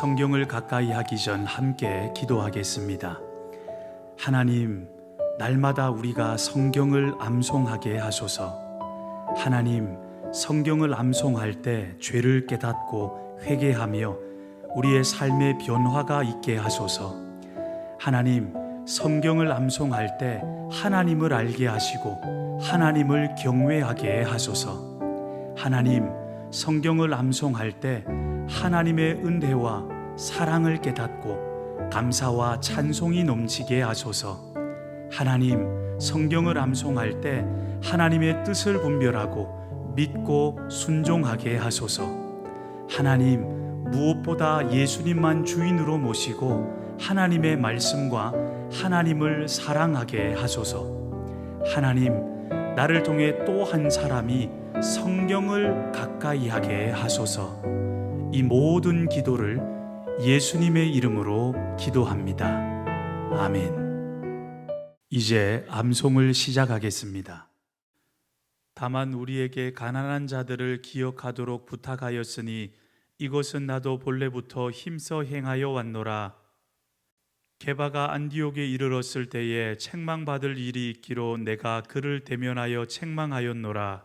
성경을 가까이 하기 전 함께 기도하겠습니다. 하나님, 날마다 우리가 성경을 암송하게 하소서. 하나님, 성경을 암송할 때 죄를 깨닫고 회개하며 우리의 삶의 변화가 있게 하소서. 하나님, 성경을 암송할 때 하나님을 알게 하시고 하나님을 경외하게 하소서. 하나님, 성경을 암송할 때 하나님의 은혜와 사랑을 깨닫고 감사와 찬송이 넘치게 하소서. 하나님, 성경을 암송할 때 하나님의 뜻을 분별하고 믿고 순종하게 하소서. 하나님, 무엇보다 예수님만 주인으로 모시고 하나님의 말씀과 하나님을 사랑하게 하소서. 하나님, 나를 통해 또 한 사람이 성경을 가까이 하게 하소서. 이 모든 기도를 예수님의 이름으로 기도합니다. 아멘. 이제 암송을 시작하겠습니다. 다만 우리에게 가난한 자들을 기억하도록 부탁하였으니 이것은 나도 본래부터 힘써 행하여 왔노라. 게바가 안디옥에 이르렀을 때에 책망받을 일이 있기로 내가 그를 대면하여 책망하였노라.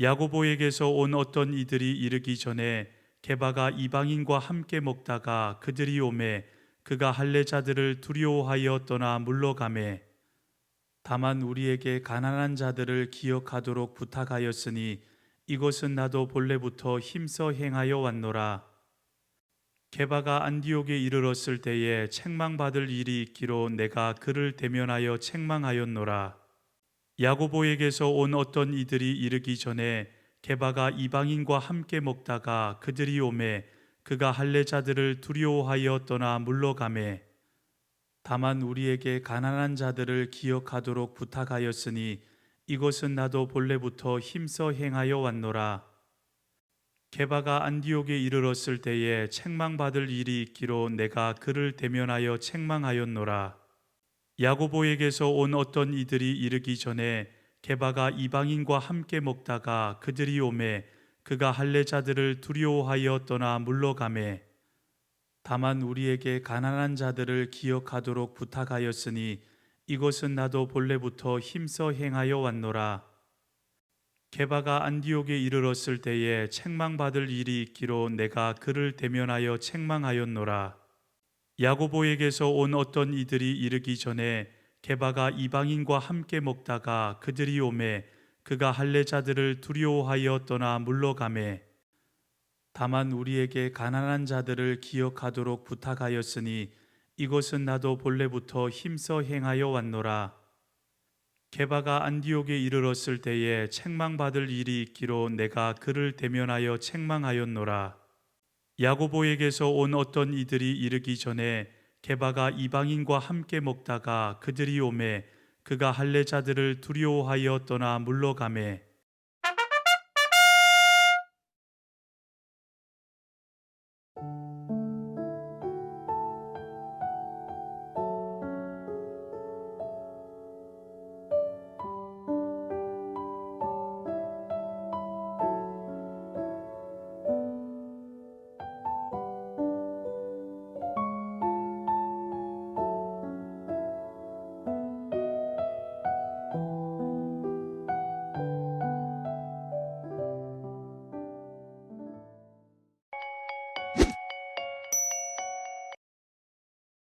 야고보에게서 온 어떤 이들이 이르기 전에 게바가 이방인과 함께 먹다가 그들이 오매 그가 할례자들을 두려워하여 떠나 물러가매 다만 우리에게 가난한 자들을 기억하도록 부탁하였으니 이것은 나도 본래부터 힘써 행하여 왔노라. 게바가 안디옥에 이르렀을 때에 책망받을 일이 있기로 내가 그를 대면하여 책망하였노라. 야고보에게서 온 어떤 이들이 이르기 전에 게바가 이방인과 함께 먹다가 그들이 오매 그가 할례자들을 두려워하여 떠나 물러가매 다만 우리에게 가난한 자들을 기억하도록 부탁하였으니 이것은 나도 본래부터 힘써 행하여 왔노라. 게바가 안디옥에 이르렀을 때에 책망받을 일이 있기로 내가 그를 대면하여 책망하였노라. 야고보에게서 온 어떤 이들이 이르기 전에 게바가 이방인과 함께 먹다가 그들이 오매 그가 할례자들을 두려워하여 떠나 물러가매 다만 우리에게 가난한 자들을 기억하도록 부탁하였으니 이것은 나도 본래부터 힘써 행하여 왔노라. 게바가 안디옥에 이르렀을 때에 책망받을 일이 있기로 내가 그를 대면하여 책망하였노라. 야고보에게서 온 어떤 이들이 이르기 전에 게바가 이방인과 함께 먹다가 그들이 오매 그가 할례자들을 두려워하여 떠나 물러가매 다만 우리에게 가난한 자들을 기억하도록 부탁하였으니 이것은 나도 본래부터 힘써 행하여 왔노라. 게바가 안디옥에 이르렀을 때에 책망받을 일이 있기로 내가 그를 대면하여 책망하였노라. 야고보에게서 온 어떤 이들이 이르기 전에 게바가 이방인과 함께 먹다가 그들이 오매 그가 할례자들을 두려워하여 떠나 물러가매